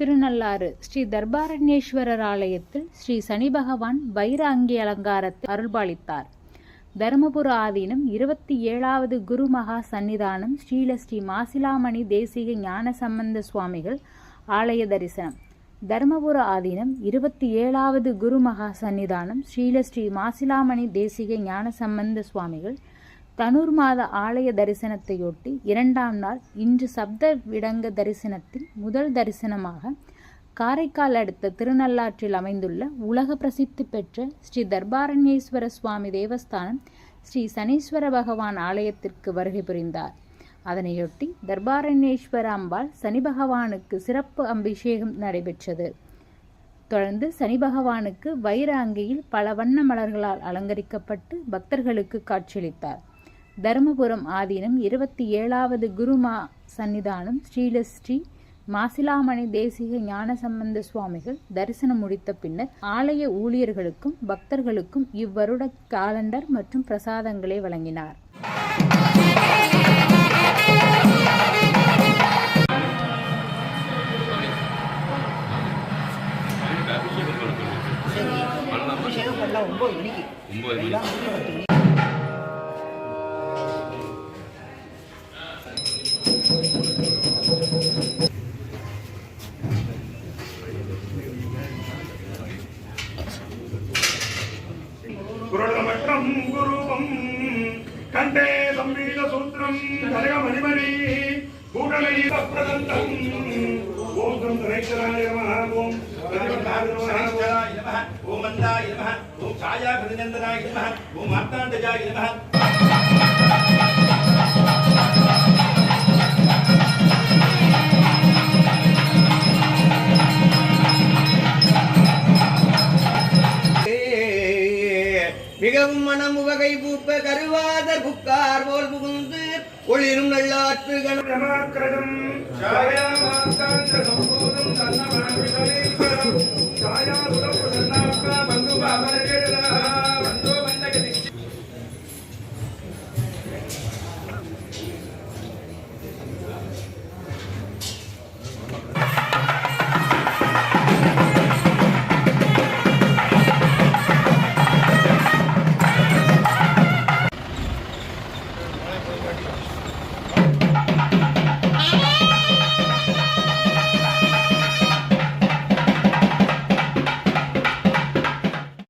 திருநள்ளாறு ஸ்ரீ தர்பாரண்யேஸ்வரர் ஆலயத்தில் ஸ்ரீ சனி பகவான் வைர அங்கி அலங்காரத்தை அருள்பாலித்தார். தருமபுர ஆதீனம் இருபத்தி ஏழாவது குரு மகா சன்னிதானம் ஸ்ரீல ஸ்ரீ மாசிலாமணி தேசிக ஞான சம்பந்த சுவாமிகள் ஆலய தரிசனம். தருமபுர ஆதீனம் இருபத்தி ஏழாவது குரு மகா சன்னிதானம் ஸ்ரீல ஸ்ரீ மாசிலாமணி தேசிக ஞான சம்பந்த சுவாமிகள் தனுர் மாத ஆலய தரிசனத்தையொட்டி இரண்டாம் நாள் இன்று சப்த விடங்க தரிசனத்தின் முதல் தரிசனமாக காரைக்கால் அடுத்த திருநள்ளாற்றில் அமைந்துள்ள உலக பிரசித்தி பெற்ற ஸ்ரீ தர்பாரண்யேஸ்வர சுவாமி தேவஸ்தானம் ஸ்ரீ சனீஸ்வர பகவான் ஆலயத்திற்கு வருகை புரிந்தார். அதனையொட்டி தர்பாரண்யேஸ்வர அம்பாள் சனி பகவானுக்கு சிறப்பு அபிஷேகம் நடைபெற்றது. தொடர்ந்து சனி பகவானுக்கு வைர அங்கியில் பல வண்ண மலர்களால் அலங்கரிக்கப்பட்டு பக்தர்களுக்கு காட்சியளித்தார். தருமபுரம் ஆதீனம் இருபத்தி ஏழாவது குருமா சன்னிதானம் ஸ்ரீலஸ்ரீ மாசிலாமணி தேசிக ஞான சம்பந்த சுவாமிகள் தரிசனம் முடித்த பின்னர் ஆலய ஊழியர்களுக்கும் பக்தர்களுக்கும் இவ்வருட காலண்டர் மற்றும் பிரசாதங்களை வழங்கினார். ஒன்பது மணிக்கு. కంటే సంవీత సూత్రం కలగ మణిమణి కూటలైత ప్రదంతం. ఓం సంతరేక్షరాయ నమః. ఓం ప్రతిపదాయ నమః. ఓం మందాయ నమః. ఓం ఛాయా భృజనందనాయ నమః. ఓం మార్తాండజాయ నమః. மிகவும் மனம் உவகை பூப்ப கருவாத புக்கார் போல் புகுந்து ஒளிரும் நல்லாற்று கண